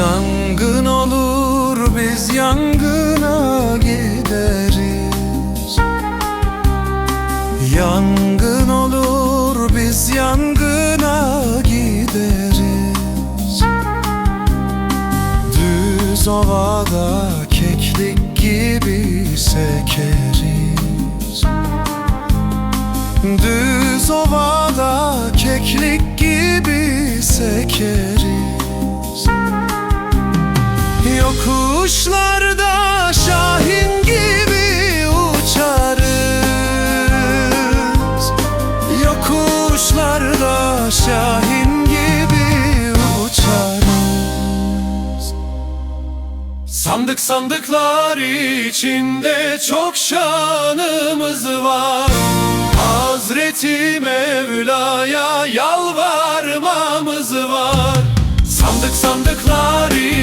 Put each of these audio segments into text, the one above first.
Yangın olur biz yangına gideriz. Yangın olur biz yangına gideriz. Düz ovada keklik gibi sekeriz. Düz ovada keklik gibi sekeriz. Yokuşlarda şahin gibi uçarız. Yokuşlarda şahin gibi uçarız. Sandık sandıklar içinde çok şanımız var. Hazreti Mevla'ya yalvarmamız var. Sandık sandıklar içinde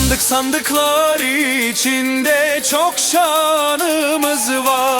Sandık sandıklar içinde çok şanımız var